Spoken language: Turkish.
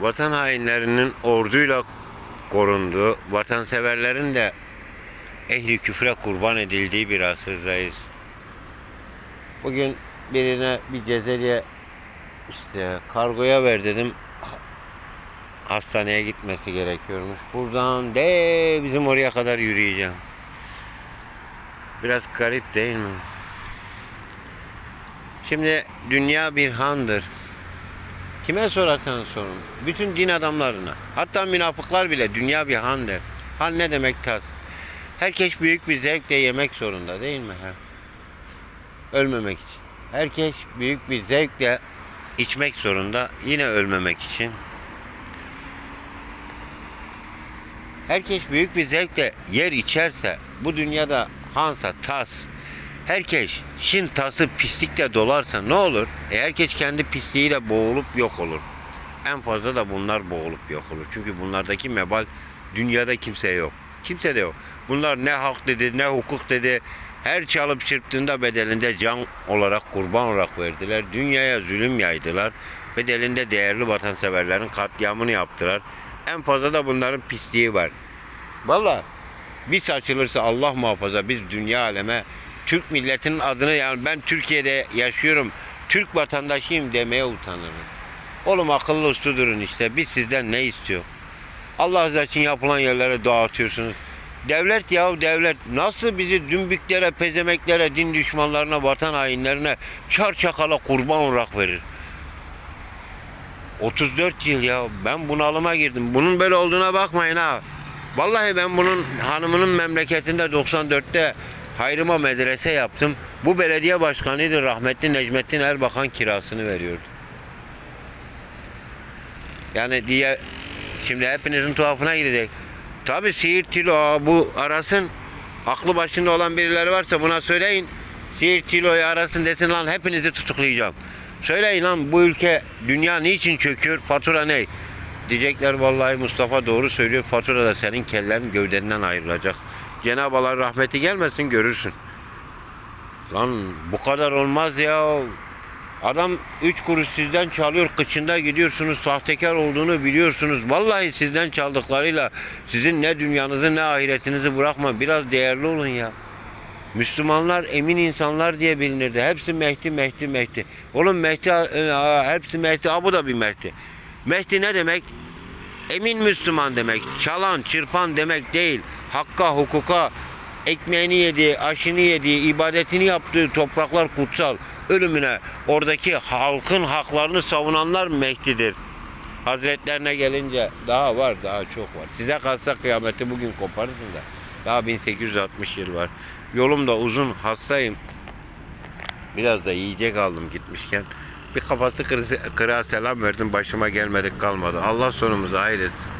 vatan hainlerinin orduyla korunduğu, vatanseverlerin de ehli küfre kurban edildiği bir asırdayız. Bugün birine bir cezeriye işte kargoya ver dedim. Hastaneye gitmesi gerekiyormuş. Buradan de bizim oraya kadar yürüyeceğim. Biraz garip değil mi? Şimdi dünya bir handır. Kime sorarsanız sorun. Bütün din adamlarına. Hatta münafıklar bile dünya bir han der. Han ne demek tas? Herkes büyük bir zevkle yemek zorunda değil mi? Ha? Ölmemek için. Herkes büyük bir zevkle içmek zorunda. Yine ölmemek için. Herkes büyük bir zevkle yer içerse bu dünyada hansa tas. Herkes şin tası pislikle dolarsa ne olur? E herkes kendi pisliğiyle boğulup yok olur. En fazla da bunlar boğulup yok olur. Çünkü bunlardaki mebal dünyada kimse yok. Kimse de yok. Bunlar ne hak dedi ne hukuk dedi. Her çalıp çırptığında bedelinde can olarak kurban olarak verdiler. Dünyaya zulüm yaydılar. Bedelinde değerli vatanseverlerin katliamını yaptılar. En fazla da bunların pisliği var. Valla bir saçılırsa Allah muhafaza biz dünya aleme Türk milletinin adını yani ben Türkiye'de yaşıyorum. Türk vatandaşıyım demeye utanırım. Oğlum akıllı uslu durun işte. Biz sizden ne istiyor? Allah rızası için yapılan yerlere dağıtıyorsunuz. Devlet ya devlet nasıl bizi dümbüklere, pezemeklere, din düşmanlarına, vatan hainlerine çar çakala kurban olarak verir? 34 yıl ya ben bunalıma girdim. Bunun böyle olduğuna bakmayın ha. Vallahi ben bunun hanımının memleketinde 94'te hayrıma medrese yaptım. Bu belediye başkanıydı rahmetli Necmettin Erbakan kirasını veriyordu. Yani diye şimdi hepinizin tuhafına gidecek. Tabi Siirt Tilo bu arasın. Aklı başında olan birileri varsa buna söyleyin. Siirt Tilo'yu arasın desin lan hepinizi tutuklayacağım. Söyleyin lan bu ülke dünya niçin çöküyor? Fatura ne? Diyecekler vallahi Mustafa doğru söylüyor. Fatura da senin kellen gövdenden ayrılacak. Cenab-ı Allah rahmeti gelmesin görürsün. Lan bu kadar olmaz ya. Adam üç kuruş sizden çalıyor, kıçında gidiyorsunuz, sahtekar olduğunu biliyorsunuz. Vallahi sizden çaldıklarıyla sizin ne dünyanızı ne ahiretinizi bırakma. Biraz değerli olun ya. Müslümanlar emin insanlar diye bilinirdi. Hepsi Mehdi, Mehdi, Mehdi. Oğlum Mehdi, e, hepsi Mehdi, ha bu da bir Mehdi. Mehdi ne demek? Emin Müslüman demek. Çalan, çırpan demek değil. Hakka, hukuka, ekmeğini yediği, aşını yediği, ibadetini yaptığı topraklar kutsal. Ölümüne oradaki halkın haklarını savunanlar Mehdi'dir. Hazretlerine gelince daha var, daha çok var. Size kalsa kıyameti bugün koparırsın da. Daha 1860 yıl var. Yolum da uzun, hastayım. Biraz da yiyecek aldım gitmişken. Bir kafası kırar selam verdim, başıma gelmedik kalmadı. Allah sonumuzu hayretsin.